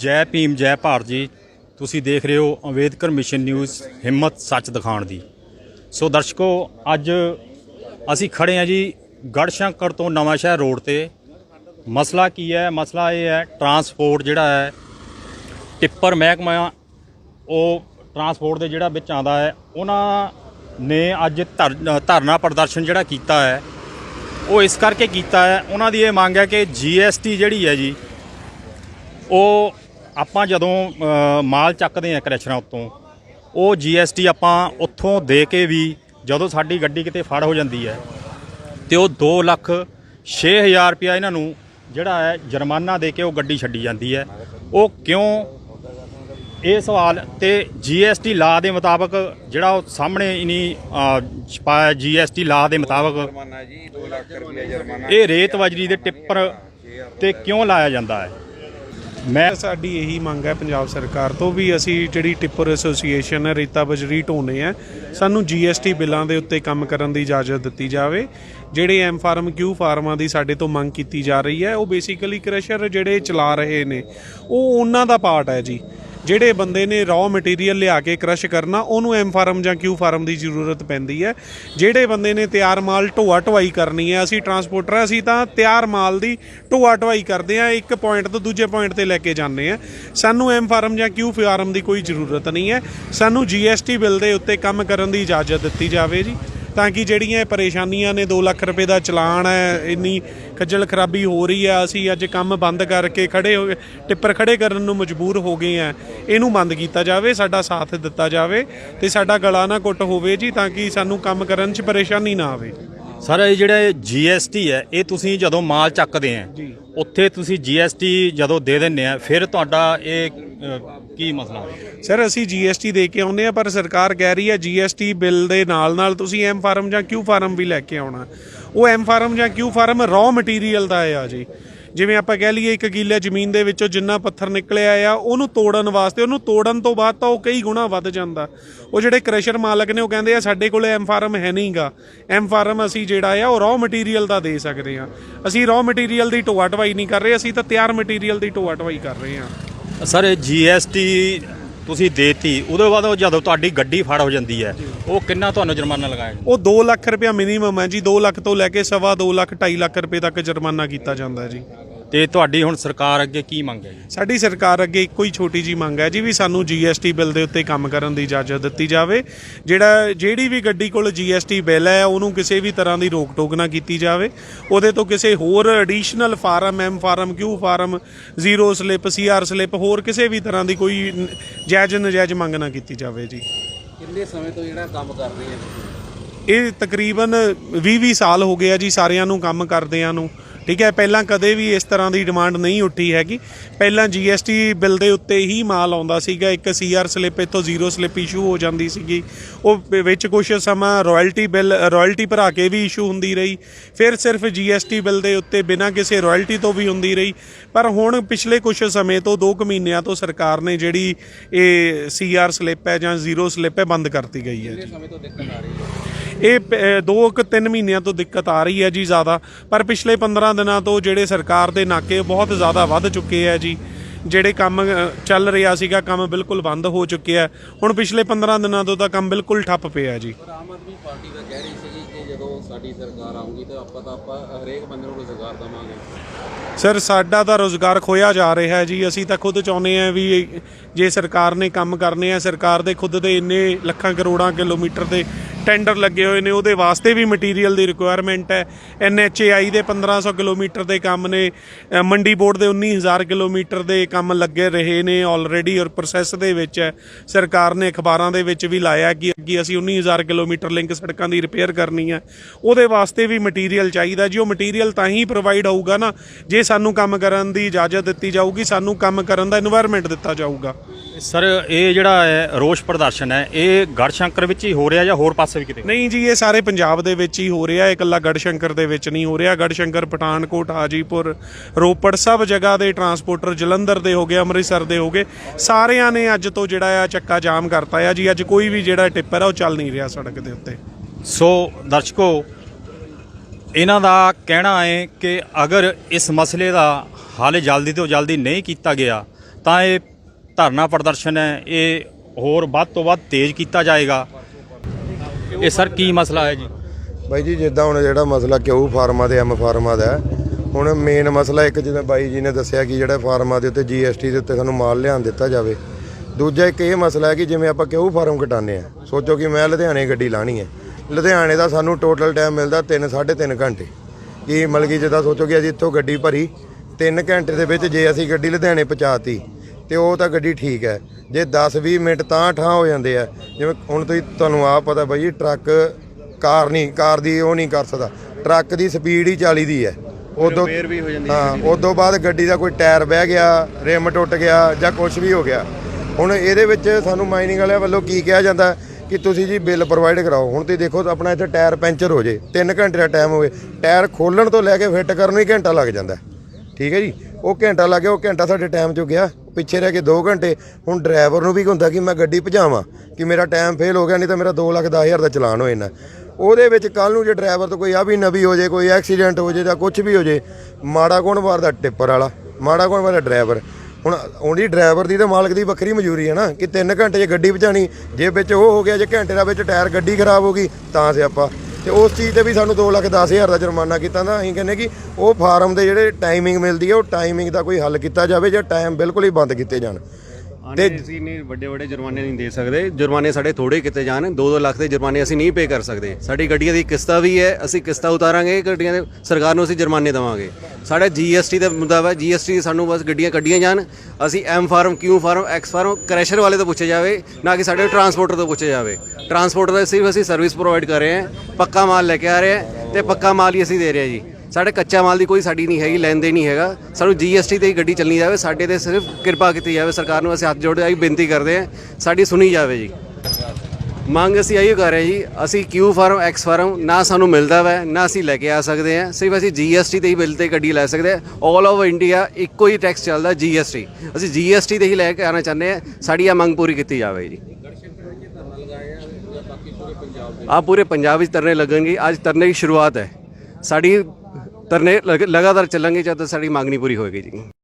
ਜੈ ਭੀਮ, ਜੈ ਭਾਰਤ ਜੀ। ਤੁਸੀਂ ਦੇਖ ਰਹੇ ਹੋ ਅੰਬੇਦਕਰ ਮਿਸ਼ਨ ਨਿਊਜ਼, ਹਿੰਮਤ ਸੱਚ ਦਿਖਾਉਣ ਦੀ। ਸੋ ਦਰਸ਼ਕੋ, ਅੱਜ ਅਸੀਂ ਖੜੇ ਹਾਂ ਜੀ ਗੜਸ਼ੰਕਰ ਤੋਂ ਨਵਾਂ ਸ਼ਹਿਰ ਰੋਡ ਤੇ। ਮਸਲਾ ਕੀ ਹੈ? ਮਸਲਾ ਇਹ ਹੈ, ਟਰਾਂਸਪੋਰਟ ਜਿਹੜਾ ਹੈ, ਟਿੱਪਰ ਮਹਿਕਮਾ, ਉਹ ਟਰਾਂਸਪੋਰਟ ਦੇ ਜਿਹੜਾ ਵਿੱਚ ਆਂਦਾ ਹੈ, ਉਹਨਾਂ ਨੇ ਅੱਜ ਧਰ- ਧਰਨਾ ਪ੍ਰਦਰਸ਼ਨ ਜਿਹੜਾ ਕੀਤਾ ਹੈ, ਉਹ ਇਸ ਕਰਕੇ ਕੀਤਾ ਹੈ, ਉਹਨਾਂ ਦੀ ਇਹ ਮੰਗ ਹੈ ਕਿ ਜੀਐਸਟੀ ਜਿਹੜੀ ਹੈ ਜੀ, ਉਹ ਆਪਾਂ ਜਦੋਂ ਮਾਲ ਚੱਕਦੇ ਆ ਕ੍ਰੈਸ਼ਰਾਂ ਉੱਤੋਂ ਉਹ ਜੀਐਸਟੀ ਆਪਾਂ ਉੱਥੋਂ ਦੇ ਕੇ ਵੀ ਜਦੋਂ ਸਾਡੀ ਗੱਡੀ ਕਿਤੇ ਫੜ ਹੋ ਜਾਂਦੀ ਹੈ ਤੇ ਉਹ 2 ਲੱਖ 6000 ਰੁਪਇਆ ਇਹਨਾਂ ਨੂੰ ਜਿਹੜਾ ਹੈ ਜੁਰਮਾਨਾ ਦੇ ਕੇ ਉਹ ਗੱਡੀ ਛੱਡੀ ਜਾਂਦੀ ਹੈ। ਉਹ ਕਿਉਂ? ਇਹ ਸਵਾਲ ਤੇ ਜੀਐਸਟੀ ਲਾ ਦੇ ਮੁਤਾਬਕ ਜਿਹੜਾ ਉਹ ਸਾਹਮਣੇ ਇਨੀ ਛਪਾਇਆ ਜੀਐਸਟੀ ਲਾ ਦੇ ਮੁਤਾਬਕ ਜੁਰਮਾਨਾ ਜੀ 2 ਲੱਖ ਰੁਪਏ ਜੁਰਮਾਨਾ। ਇਹ ਰੇਤ ਵਜਰੀ ਦੇ ਟਿੱਪਰ ਤੇ ਕਿਉਂ ਲਾਇਆ ਜਾਂਦਾ ਹੈ? ਮੈਂ ਸਾਡੀ ਇਹੀ ਮੰਗ ਹੈ ਪੰਜਾਬ ਸਰਕਾਰ ਤੋਂ ਵੀ ਅਸੀਂ ਜਿਹੜੀ ਟਿੱਪਰ ਐਸੋਸੀਏਸ਼ਨ ਹੈ, ਰੇਤਾ ਬਜਰੀ ਢੋਨੇ ਆ ਸਾਨੂੰ ਜੀਐਸਟੀ ਬਿੱਲਾਂ ਦੇ ਉੱਤੇ ਕੰਮ ਕਰਨ ਦੀ ਇਜਾਜ਼ਤ ਦਿੱਤੀ ਜਾਵੇ। ਜਿਹੜੇ ਐਮ ਫਾਰਮ ਕਿਊ ਫਾਰਮਾਂ ਦੀ ਸਾਡੇ ਤੋਂ ਮੰਗ ਕੀਤੀ ਜਾ ਰਹੀ ਹੈ, ਉਹ ਬੇਸਿਕਲੀ ਕ੍ਰਸ਼ਰ ਜਿਹੜੇ ਚਲਾ ਰਹੇ ਨੇ, ਉਹ ਉਹਨਾਂ ਦਾ ਪਾਰਟ ਹੈ ਜੀ। ਜਿਹੜੇ ਬੰਦੇ ਨੇ ਰॉ ਮਟੀਰੀਅਲ ਲਿਆ ਕੇ ਕ੍ਰਸ਼ ਕਰਨਾ ਉਹਨੂੰ ਐਮ ਫਾਰਮ ਜਾਂ ਕਿਊ ਫਾਰਮ ਦੀ ਜ਼ਰੂਰਤ ਪੈਂਦੀ ਹੈ। ਜਿਹੜੇ ਬੰਦੇ ਨੇ ਤਿਆਰ ਮਾਲ ਢੋਆ ਢਵਾਈ ਕਰਨੀ ਹੈ ਅਸੀਂ ਟਰਾਂਸਪੋਰਟਰ ਹਾਂ, ਅਸੀਂ ਤਾਂ ਤਿਆਰ ਮਾਲ ਦੀ ਢੋਆ ਢਵਾਈ ਕਰਦੇ ਆ ਇੱਕ ਪੁਆਇੰਟ ਤੋਂ ਦੂਜੇ ਪੁਆਇੰਟ ਤੇ ਲੈ ਕੇ ਜਾਂਦੇ ਆ ਸਾਨੂੰ ਐਮ ਫਾਰਮ ਜਾਂ ਕਿਊ ਫਾਰਮ ਦੀ ਕੋਈ ਜ਼ਰੂਰਤ ਨਹੀਂ ਹੈ। ਸਾਨੂੰ ਜੀਐਸਟੀ ਬਿੱਲ ਦੇ ਉੱਤੇ ਕੰਮ ਕਰਨ ਦੀ ਇਜਾਜ਼ਤ ਦਿੱਤੀ ਜਾਵੇ ਜੀ। ਤਾਂ ਕਿ ਜਿਹੜੀਆਂ ਇਹ ਪਰੇਸ਼ਾਨੀਆਂ ਨੇ 2 ਲੱਖ ਰੁਪਏ ਦਾ ਚਲਾਨ ਹੈ ਇੰਨੀ ਖੱਜਲ ਖਰਾਬੀ ਹੋ ਰਹੀ ਹੈ ਅਸੀਂ ਅੱਜ ਕੰਮ ਬੰਦ ਕਰਕੇ ਖੜੇ ਹੋ ਗਏ ਟਿੱਪਰ ਖੜੇ ਕਰਨ ਨੂੰ ਮਜਬੂਰ ਹੋ ਗਏ ਆ ਇਹਨੂੰ ਬੰਦ ਕੀਤਾ ਜਾਵੇ ਸਾਡਾ ਸਾਥ ਦਿੱਤਾ ਜਾਵੇ ਤੇ ਸਾਡਾ ਗਲਾ ਨਾ ਕੁੱਟ ਹੋਵੇ ਜੀ ਤਾਂ ਕਿ ਸਾਨੂੰ ਕੰਮ ਕਰਨ 'ਚ ਪਰੇਸ਼ਾਨੀ ਨਾ ਆਵੇ ਸਰ ਇਹ ਜਿਹੜਾ ਜੀਐਸਟੀ ਹੈ ਇਹ ਤੁਸੀਂ ਜਦੋਂ ਮਾਲ ਚੱਕਦੇ ਆ। ਉੱਥੇ ਤੁਸੀਂ ਜੀਐਸਟੀ ਜਦੋਂ ਦੇ ਦਿੰਦੇ ਆ ਫਿਰ ਤੁਹਾਡਾ ਇਹ ਕੀ ਮਸਲਾ ਸਰ, ਅਸੀਂ ਜੀਐਸਟੀ ਦੇ ਕੇ ਆਉਂਦੇ ਆ ਪਰ ਸਰਕਾਰ ਕਹਿ ਰਹੀ ਹੈ ਜੀਐਸਟੀ ਬਿੱਲ ਦੇ ਨਾਲ ਨਾਲ ਤੁਸੀਂ ਐਮ ਫਾਰਮ ਜਾਂ ਕਿਊ ਫਾਰਮ ਵੀ ਲੈ ਕੇ ਆਉਣਾ। ਉਹ ਐਮ ਫਾਰਮ ਜਾਂ ਕਿਊ ਫਾਰਮ ਰॉ ਮਟੀਰੀਅਲ ਦਾ ਹੈ ਆ ਜੀ। ਜਿਵੇਂ ਆਪਾਂ ਕਹਿ ਲਈਏ ਇੱਕ ਕਿੱਲੇ ਜ਼ਮੀਨ ਦੇ ਵਿੱਚੋਂ ਜਿੰਨਾ ਪੱਥਰ ਨਿਕਲਿਆ ਆ, ਉਹਨੂੰ ਤੋੜਨ ਵਾਸਤੇ, ਉਹਨੂੰ ਤੋੜਨ ਤੋਂ ਬਾਅਦ ਤਾਂ ਉਹ ਕਈ ਗੁਣਾ ਵੱਧ ਜਾਂਦਾ। ਉਹ ਜਿਹੜੇ ਕ੍ਰਸ਼ਰ ਮਾਲਕ ਨੇ, ਉਹ ਕਹਿੰਦੇ ਆ, ਸਾਡੇ ਕੋਲੇ ਐਮ ਫਾਰਮ ਹੈ ਨਹੀਂਗਾ ਐਮ ਫਾਰਮ ਅਸੀਂ ਜਿਹੜਾ ਆ, ਉਹ ਰॉ ਮਟੀਰੀਅਲ ਦਾ ਦੇ ਸਕਦੇ ਆ। ਅਸੀਂ ਰॉ ਮਟੀਰੀਅਲ ਦੀ ਢੋਆ ਢਵਾਈ ਨਹੀਂ ਕਰ ਰਹੇ, ਅਸੀਂ ਤਾਂ ਤਿਆਰ ਮਟੀਰੀਅਲ ਦੀ ਢੋਆ ਢਵਾਈ ਕਰ ਰਹੇ ਆ। ਸਰ, ਇਹ ਜੀਐਸਟੀ ਤੁਸੀਂ ਦੇਤੀ, ਉਹਦੇ ਬਾਅਦ ਉਹ ਜਦੋਂ ਤੁਹਾਡੀ ਗੱਡੀ ਫੜ ਹੋ ਜਾਂਦੀ ਹੈ, ਉਹ ਕਿੰਨਾ ਤੁਹਾਨੂੰ ਜੁਰਮਾਨਾ ਲਗਾਇਆ ਉਹ 2 ਲੱਖ ਰੁਪਇਆ ਮਿਨੀਮਮ ਹੈ ਜੀ 2 ਲੱਖ ਤੋਂ ਲੈ ਕੇ ਸਵਾ 2 ਲੱਖ 2.5 ਲੱਖ ਰੁਪਏ ਤੱਕ ਜੁਰਮਾਨਾ ਕੀਤਾ ਜਾਂਦਾ ਹੈ ਜੀ। ਤੇ ਤੁਹਾਡੀ ਹੁਣ ਸਰਕਾਰ ਅੱਗੇ ਕੀ ਮੰਗ ਹੈ ਜੀ? ਸਾਡੀ ਸਰਕਾਰ ਅੱਗੇ ਇੱਕੋ ਹੀ ਛੋਟੀ ਜੀ ਮੰਗ ਹੈ ਜੀ ਵੀ ਸਾਨੂੰ ਜੀਐਸਟੀ ਬਿੱਲ ਦੇ ਉੱਤੇ ਕੰਮ ਕਰਨ ਦੀ ਇਜਾਜ਼ਤ ਦਿੱਤੀ ਜਾਵੇ। ਜਿਹੜਾ ਜਿਹੜੀ ਵੀ ਗੱਡੀ ਕੋਲ ਜੀਐਸਟੀ ਬਿੱਲ ਹੈ ਉਹਨੂੰ ਕਿਸੇ ਵੀ ਤਰ੍ਹਾਂ ਦੀ ਰੋਕ ਟੋਕ ਨਾ ਕੀਤੀ ਜਾਵੇ। ਉਹਦੇ ਤੋਂ ਕਿਸੇ ਹੋਰ additional form M form Q form zero slip CR slip ਹੋਰ ਕਿਸੇ ਵੀ ਤਰ੍ਹਾਂ ਦੀ ਕੋਈ ਜਾਇਜ਼ ਨਜਾਇਜ਼ ਮੰਗ ਨਾ ਕੀਤੀ ਜਾਵੇ ਜੀ। ਕਿੰਨੇ ਸਮੇਂ ਤੋਂ ਜਿਹੜਾ ਕੰਮ ਕਰ ਰਹੇ ਆ ਇਹ ਤਕਰੀਬਨ 20-20 ਸਾਲ ਹੋ ਗਏ ਆ ਜੀ ਸਾਰਿਆਂ ਨੂੰ ਕੰਮ ਕਰਦਿਆਂ ਨੂੰ। ਠੀਕ ਹੈ ਪਹਿਲਾਂ ਕਦੇ ਵੀ ਇਸ ਤਰ੍ਹਾਂ ਦੀ ਡਿਮਾਂਡ ਨਹੀਂ ਉੱਠੀ ਹੈਗੀ। ਪਹਿਲਾਂ ਜੀਐਸਟੀ ਬਿੱਲ ਦੇ ਉੱਤੇ ਹੀ ਮਾਲ ਆਉਂਦਾ ਸੀਗਾ ਇੱਕ ਸੀਆਰ ਸਲਿੱਪ ਇੱਥੋਂ ਜ਼ੀਰੋ ਸਲਿੱਪ ਇਸ਼ੂ ਹੋ ਜਾਂਦੀ ਸੀਗੀ। ਉਹ ਵਿੱਚ ਕੁਝ ਸਮਾਂ ਰਾਇਲਟੀ ਬਿੱਲ ਰਾਇਲਟੀ ਭਰਾ ਕੇ ਵੀ ਇਸ਼ੂ ਹੁੰਦੀ ਰਹੀ। ਫਿਰ ਸਿਰਫ ਜੀਐਸਟੀ ਬਿੱਲ ਦੇ ਉੱਤੇ ਬਿਨਾਂ ਕਿਸੇ ਰਾਇਲਟੀ ਤੋਂ ਵੀ ਹੁੰਦੀ ਰਹੀ। ਪਰ ਹੁਣ ਪਿਛਲੇ ਕੁਝ ਸਮੇਂ ਤੋਂ 2 ਕੁ ਮਹੀਨਿਆਂ ਤੋਂ ਸਰਕਾਰ ਨੇ ਜਿਹੜੀ ਇਹ ਸੀਆਰ ਸਲਿੱਪ ਹੈ ਜਾਂ ਜ਼ੀਰੋ ਸਲਿੱਪ ਹੈ ਬੰਦ ਕਰਤੀ ਗਈ ਹੈ ਜੀ। ਸਮੇਂ ਤੋਂ ਦਿੱਕਤ ਆ ਰਹੀ ਹੈ। ਇਹ ਪ- ਅਹ ਦੋ ਕੁ ਤਿੰਨ ਮਹੀਨਿਆਂ ਤੋਂ ਦਿੱਕਤ ਆ ਰਹੀ ਹੈ ਜੀ ਜ਼ਿਆਦਾ। ਪਰ ਪਿਛਲੇ 15 ਦਿਨਾਂ ਤੋਂ ਜਿਹੜੇ ਸਰਕਾਰ ਦੇ ਨਾਕੇ ਬਹੁਤ ਜ਼ਿਆਦਾ ਵੱਧ ਚੁੱਕੇ ਆ ਜੀ। ਜਿਹੜੇ ਕੰਮ ਚੱਲ ਰਿਹਾ ਸੀਗਾ ਕੰਮ ਬਿਲਕੁਲ ਬੰਦ ਹੋ ਚੁੱਕਿਆ ਹੁਣ ਪਿਛਲੇ 15 ਦਿਨਾਂ ਤੋਂ ਤਾਂ ਕੰਮ ਬਿਲਕੁਲ ਠੱਪ ਪਿਆ ਜੀ। ਪਰ ਆਮ ਆਦਮੀ ਪਾਰਟੀ ਦਾ ਕਹਿ ਰਹੀ ਸੀ ਕਿ ਜਦੋਂ ਸਾਡੀ ਸਰਕਾਰ ਆਊਗੀ ਤਾਂ ਆਪਾਂ ਤਾਂ ਆਪਾਂ ਹਰੇਕ ਬੰਦੇ ਨੂੰ ਰੋਜ਼ਗਾਰ ਦੇਵਾਂਗੇ। ਸਰ ਸਾਡਾ ਤਾਂ ਰੋਜ਼ਗਾਰ ਖੋਇਆ ਜਾ ਰਿਹਾ ਹੈ ਜੀ। ਅਸੀਂ ਤਾਂ ਖੁਦ ਚਾਹੁੰਦੇ ਆ ਵੀ ਜੇ ਸਰਕਾਰ ਨੇ ਕੰਮ ਕਰਨੇ ਆ ਸਰਕਾਰ ਦੇ ਖੁਦ ਦੇ ਇੰਨੇ ਲੱਖਾਂ ਕਰੋੜਾਂ ਕਿਲੋਮੀਟਰ ਦੇ ਟੈਂਡਰ ਲੱਗੇ ਹੋਏ ਨੇ, ਉਹਦੇ ਵਾਸਤੇ ਵੀ ਮਟੀਰੀਅਲ ਦੀ ਰਿਕੁਆਇਰਮੈਂਟ ਹੈ। ਐਨਐਚਏਆਈ ਦੇ 1500 ਕਿਲੋਮੀਟਰ ਦੇ ਕੰਮ ਨੇ ਮੰਡੀ ਬੋਰਡ ਦੇ 19000 ਕਿਲੋਮੀਟਰ ਦੇ ਕੰਮ ਲੱਗੇ ਰਹੇ ਨੇ ਆਲਰੇਡੀ ਔਰ ਪ੍ਰੋਸੈਸ ਦੇ ਵਿੱਚ ਹੈ। ਸਰਕਾਰ ਨੇ ਅਖਬਾਰਾਂ ਦੇ ਵਿੱਚ ਵੀ ਲਾਇਆ ਕਿ ਅੱਗੇ ਅਸੀਂ 19000 ਕਿਲੋਮੀਟਰ ਲਿੰਕ ਸੜਕਾਂ ਦੀ ਰਿਪੇਅਰ ਕਰਨੀ ਹੈ। ਉਹਦੇ ਵਾਸਤੇ ਵੀ ਮਟੀਰੀਅਲ ਚਾਹੀਦਾ ਜੀ, ਉਹ ਮਟੀਰੀਅਲ ਤਾਂ ਹੀ ਪ੍ਰੋਵਾਈਡ ਹੋਊਗਾ ਨਾ, ਜੇ ਸਾਨੂੰ ਕੰਮ ਕਰਨ ਦੀ ਇਜਾਜ਼ਤ ਦਿੱਤੀ ਜਾਊਗੀ, ਸਾਨੂੰ ਕੰਮ ਕਰਨ ਦਾ এনवायरमेंट ਦਿੱਤਾ ਜਾਊਗਾ। ਸਰ ਇਹ ਜਿਹੜਾ ਹੈ, ਰੋਸ਼ ਪ੍ਰਦਰਸ਼ਨ ਹੈ, ਇਹ ਗੜਸ਼ੰਕਰ ਵਿੱਚ ਹੀ ਹੋ ਰਿਹਾ ਜਾਂ ਹੋਰ ਪਾਸੇ ਵੀ ਕਿਤੇ। ਨਹੀਂ ਜੀ ਇਹ ਸਾਰੇ ਪੰਜਾਬ ਦੇ ਵਿੱਚ ਹੀ ਹੋ ਰਿਹਾ। ਹੈ ਇਕੱਲਾ ਗੜਸ਼ੰਕਰ ਦੇ ਵਿੱਚ ਨਹੀਂ ਹੋ ਰਿਹਾ। ਗੜਸ਼ੰਕਰ ਪਠਾਨਕੋਟ ਹਾਜੀਪੁਰ ਰੋਪੜ ਸਭ ਜਗ੍ਹਾ ਦੇ ਟਰਾਂਸਪੋਰਟਰ ਜਲੰਧਰ ਦੇ ਹੋ ਗਏ ਅੰਮ੍ਰਿਤਸਰ ਦੇ ਹੋ ਗਏ। ਸਾਰਿਆਂ ਨੇ ਅੱਜ ਤੋਂ ਜਿਹੜਾ ਆ ਚੱਕਾ ਜਾਮ ਕਰਤਾ ਆ ਜੀ। ਅੱਜ ਕੋਈ ਵੀ ਜਿਹੜਾ ਟਿੱਪਰ ਆ ਉਹ ਚੱਲ ਨਹੀਂ ਰਿਹਾ ਸੜਕ ਦੇ ਉੱਤੇ। ਸੋ ਦਰਸ਼ਕੋ ਇਹਨਾਂ ਦਾ ਕਹਿਣਾ ਹੈ ਕਿ ਅਗਰ ਇਸ ਮਸਲੇ ਦਾ ਹੱਲ ਜਲਦੀ ਤੋਂ ਜਲਦੀ ਨਹੀਂ ਕੀਤਾ ਗਿਆ ਤਾਂ ਇਹ ਧਰਨਾ ਪ੍ਰਦਰਸ਼ਨ ਹੈ। ਇਹ ਹੋਰ ਵੱਧ ਤੋਂ ਵੱਧ ਤੇਜ਼ ਕੀਤਾ ਜਾਏਗਾ। ਇਹ ਸਰ ਕੀ ਮਸਲਾ ਹੈ ਜੀ? ਬਾਈ ਜੀ ਜਿੱਦਾਂ ਹੁਣ ਜਿਹੜਾ ਮਸਲਾ ਕਿਊ ਫਾਰਮਾ ਤੇ ਐਮ ਫਾਰਮਾ ਦਾ ਹੈ, ਹੁਣ ਮੇਨ ਮਸਲਾ ਇੱਕ ਜਿਵੇਂ ਬਾਈ ਜੀ ਨੇ ਦੱਸਿਆ ਕਿ ਜਿਹੜਾ ਫਾਰਮਾਂ ਦੇ ਉੱਤੇ ਜੀਐਸਟੀ ਦੇ ਉੱਤੇ ਸਾਨੂੰ ਮਾਲ ਲਿਆਉਣ ਦਿੱਤਾ ਜਾਵੇ। ਦੂਜਾ ਇੱਕ ਇਹ ਮਸਲਾ ਹੈ ਕਿ ਜਿਵੇਂ ਆਪਾਂ ਕਿਊ ਫਾਰਮ ਕਟਾਉਂਦੇ ਆ ਸੋਚੋ ਕਿ ਮੈਂ ਲੁਧਿਆਣੇ ਗੱਡੀ ਲਾਣੀ ਹੈ। ਲੁਧਿਆਣੇ ਦਾ ਸਾਨੂੰ ਟੋਟਲ ਟਾਈਮ ਮਿਲਦਾ 3 3.5 ਘੰਟੇ। ਕਿ ਮਤਲਬ ਕਿ ਜਿੱਦਾਂ ਸੋਚੋ ਕਿ ਅਸੀਂ ਇੱਥੋਂ ਗੱਡੀ ਭਰੀ 3 ਘੰਟੇ ਦੇ ਵਿੱਚ ਜੇ ਅਸੀਂ ਗੱਡੀ ਲੁਧਿਆਣੇ ਪਹੁੰਚਾਤੀ ਤੇ ਉਹ ਤਾਂ ਗੱਡੀ ਠੀਕ ਹੈ। ਜੇ 10-20 ਮਿੰਟ ਤਾਂ ਠਾਂ ਹੋ ਜਾਂਦੇ ਆ। ਜਿਵੇਂ ਹੁਣ ਤੁਸੀਂ ਤੁਹਾਨੂੰ ਆਪ ਪਤਾ ਬਾਈ ਜੀ ਟਰੱਕ ਕਾਰ ਨਹੀਂ ਕਾਰ ਦੀ ਉਹ ਨਹੀਂ ਕਰ ਸਕਦਾ। ਟਰੱਕ ਦੀ ਸਪੀਡ ਹੀ 40 ਦੀ ਹੈ। ਉਦੋਂ ਹਾਂ ਉਦੋਂ ਬਾਅਦ ਗੱਡੀ ਦਾ ਕੋਈ ਟਾਇਰ ਬਹਿ ਗਿਆ ਰਿਮ ਟੁੱਟ ਗਿਆ ਜਾਂ ਕੁਝ ਵੀ ਹੋ ਗਿਆ। ਹੁਣ ਇਹਦੇ ਵਿੱਚ ਸਾਨੂੰ ਮਾਈਨਿੰਗ ਵਾਲਿਆਂ ਵੱਲੋਂ ਕੀ ਕਿਹਾ ਜਾਂਦਾ ਕਿ ਤੁਸੀਂ ਜੀ ਬਿੱਲ ਪ੍ਰੋਵਾਈਡ ਕਰਾਓ। ਹੁਣ ਤੁਸੀਂ ਦੇਖੋ ਆਪਣਾ ਇੱਥੇ ਟਾਇਰ ਪੈਂਚਰ ਹੋ ਜੇ 3 ਘੰਟੇ ਦਾ ਟਾਈਮ ਹੋਵੇ ਟਾਇਰ ਖੋਲਣ ਤੋਂ ਲੈ ਕੇ ਫਿੱਟ ਕਰਨ ਨੂੰ ਹੀ ਘੰਟਾ ਲੱਗ ਜਾਂਦਾ। ਠੀਕ ਹੈ ਜੀ? ਉਹ ਘੰਟਾ ਲੱਗ ਗਿਆ ਉਹ ਘੰਟਾ ਸਾਡੇ ਟਾਈਮ ਚੋਂ ਗਿਆ। ਪਿੱਛੇ ਰਹਿ ਕੇ 2 ਘੰਟੇ, ਹੁਣ ਡਰਾਈਵਰ ਨੂੰ ਵੀ ਹੁੰਦਾ ਕਿ ਮੈਂ ਗੱਡੀ ਭਜਾਵਾਂ, ਕਿ ਮੇਰਾ ਟਾਈਮ ਫੇਲ ਹੋ ਗਿਆ, ਨਹੀਂ ਤਾਂ ਮੇਰਾ 2 ਲੱਖ 10 ਹਜ਼ਾਰ ਦਾ ਚਲਾਨ ਹੋ ਜਾਣਾ। ਉਹਦੇ ਵਿੱਚ ਕੱਲ ਨੂੰ ਜੇ ਡਰਾਈਵਰ ਤੋਂ ਕੋਈ ਆ ਵੀ ਨਵੀ ਹੋ ਜੇ, ਕੋਈ ਐਕਸੀਡੈਂਟ ਹੋ ਜੇ ਜਾਂ ਕੁਝ ਵੀ ਹੋ ਜੇ, ਮਾੜਾ ਕੌਣ ਮਾਰਦਾ? ਟਿੱਪਰ ਵਾਲਾ। ਮਾੜਾ ਕੌਣ ਮਾਰਦਾ? ਡਰਾਈਵਰ। ਹੁਣ ਉਹਦੀ ਡਰਾਈਵਰ ਦੀ ਤੇ ਮਾਲਕ ਦੀ ਵੱਖਰੀ ਮਜੂਰੀ ਹੈ ਨਾ, ਕਿ 3 ਘੰਟੇ 'ਚ ਗੱਡੀ ਭਜਾਣੀ, ਜੇ ਵਿੱਚ ਉਹ ਹੋ ਗਿਆ, ਜੇ ਘੰਟੇ ਦਾ ਵਿੱਚ ਟਾਇਰ ਗੱਡੀ ਖਰਾਬ ਹੋ ਗਈ, ਤਾਂ ਸਿਆਪਾ। ਤੇ ਉਸ ਚੀਜ਼ ਤੇ ਵੀ ਸਾਨੂੰ 2 ਲੱਖ 10 ਹਜ਼ਾਰ ਦਾ ਜੁਰਮਾਨਾ ਕੀਤਾ ਤਾਂ ਅਸੀਂ ਕਹਿੰਦੇ ਕਿ ਉਹ ਫਾਰਮ ਦੇ ਜਿਹੜੇ ਟਾਈਮਿੰਗ ਮਿਲਦੀ ਹੈ ਉਹ ਟਾਈਮਿੰਗ ਦਾ ਕੋਈ ਹੱਲ ਕੀਤਾ ਜਾਵੇ ਜਾਂ ਟਾਈਮ ਬਿਲਕੁਲ ਹੀ ਬੰਦ ਕੀਤੇ ਜਾਣ। ਤੇ ਅਸੀਂ ਨਹੀਂ ਵੱਡੇ ਵੱਡੇ ਜੁਰਮਾਨੇ ਨਹੀਂ ਦੇ ਸਕਦੇ। ਜੁਰਮਾਨੇ ਸਾਡੇ ਥੋੜੇ ਕੀਤੇ ਜਾਣ 2-2 ਲੱਖ ਦੇ ਜੁਰਮਾਨੇ ਅਸੀਂ ਨਹੀਂ ਪੇ ਕਰ ਸਕਦੇ। ਸਾਡੀ ਗੱਡੀਆਂ ਦੀ ਕਿਸ਼ਤਾਂ ਵੀ ਹੈ ਅਸੀਂ ਕਿਸ਼ਤਾਂ ਉਤਾਰਾਂਗੇ ਗੱਡੀਆਂ ਦੇ ਸਰਕਾਰ ਨੂੰ ਅਸੀਂ ਜੁਰਮਾਨੇ ਦੇਵਾਂਗੇ। ਸਾਡਾ ਜੀਐਸਟੀ ਦਾ ਮੁੱਦਾ ਵਾ ਜੀਐਸਟੀ ਸਾਨੂੰ ਬਸ ਗੱਡੀਆਂ ਕੱਢੀਆਂ ਜਾਣ ਅਸੀਂ M form Q form X form crusher ਵਾਲੇ ਤੋਂ ਪੁੱਛਿਆ ਜਾਵੇ ਨਾ ਕਿ ਸਾਡੇ ਟਰਾਂਸਪੋਰਟਰ ਤੋਂ ਪੁੱਛਿਆ ਜਾਵੇ। ਟਰਾਂਸਪੋਰਟਰ ਦਾ ਸਿਰਫ ਅਸੀਂ ਸਰਵਿਸ ਪ੍ਰੋਵਾਈਡ ਕਰ ਰਹੇ ਹਾਂ ਪੱਕਾ ਮਾਲ ਲੈ ਕੇ ਆ ਰਹੇ ਹਾਂ ਤੇ ਪੱਕਾ ਮਾਲ ਹੀ ਅਸੀਂ ਦੇ ਰਹੇ ਹਾਂ ਜੀ। ਸਾਡੇ ਕੱਚਾ ਮਾਲ ਦੀ ਕੋਈ ਸਾਡੀ ਨਹੀਂ ਹੈਗੀ, ਲੈਣ ਦੇ ਨਹੀਂ ਹੈਗਾ। ਸਾਨੂੰ ਜੀਐਸਟੀ ਤੇ ਹੀ ਗੱਡੀ ਚੱਲਣੀ ਜਾਵੇ, ਸਾਡੇ ਤੇ ਸਿਰਫ ਕਿਰਪਾ ਕੀਤੀ ਜਾਵੇ, ਸਰਕਾਰ ਨੂੰ ਅਸੀਂ ਹੱਥ ਜੋੜ ਕੇ ਆਹੀ ਬੇਨਤੀ ਕਰਦੇ ਹਾਂ, ਸਾਡੀ ਸੁਣੀ ਜਾਵੇ ਜੀ। ਮੰਗ ਅਸੀਂ ਇਹੀ ਕਰ ਰਹੇ ਜੀ, ਅਸੀਂ ਕਿਊ ਫਾਰਮ ਐਕਸ ਫਾਰਮ, ਨਾ ਸਾਨੂੰ ਮਿਲਦਾ ਵੈ, ਨਾ ਅਸੀਂ ਲੈ ਕੇ ਆ ਸਕਦੇ ਹਾਂ, ਸਿਰਫ ਅਸੀਂ ਜੀਐਸਟੀ ਤੇ ਹੀ ਬਿੱਲ ਤੇ ਗੱਡੀ ਲੈ ਸਕਦੇ ਹਾਂ। ਆਲ ਓਵਰ ਇੰਡੀਆ ਇੱਕੋ ਹੀ ਟੈਕਸ ਚੱਲਦਾ ਜੀਐਸਟੀ ਅਸੀਂ ਜੀਐਸਟੀ ਤੇ ਹੀ ਲੈ ਕੇ ਆਣਾ ਚਾਹੁੰਦੇ ਹਾਂ, ਸਾਡੀ ਇਹ ਮੰਗ ਪੂਰੀ ਕੀਤੀ ਜਾਵੇ ਜੀ। ਆ ਪੂਰੇ ਪੰਜਾਬ ਵਿੱਚ ਤਰਨੇ ਲੱਗਣਗੇ, ਅੱਜ ਤਰਨੇ ਦੀ ਸ਼ੁਰੂਆਤ ਹੈ। ਸਾਡੀ ਤਰਨੇ ਲਗ- ਲਗਾਤਾਰ ਚੱਲਾਂਗੇ ਜਦ ਤੱਕ ਸਾਡੀ ਮੰਗ ਨਹੀਂ ਪੂਰੀ ਹੋਏਗੀ ਜੀ।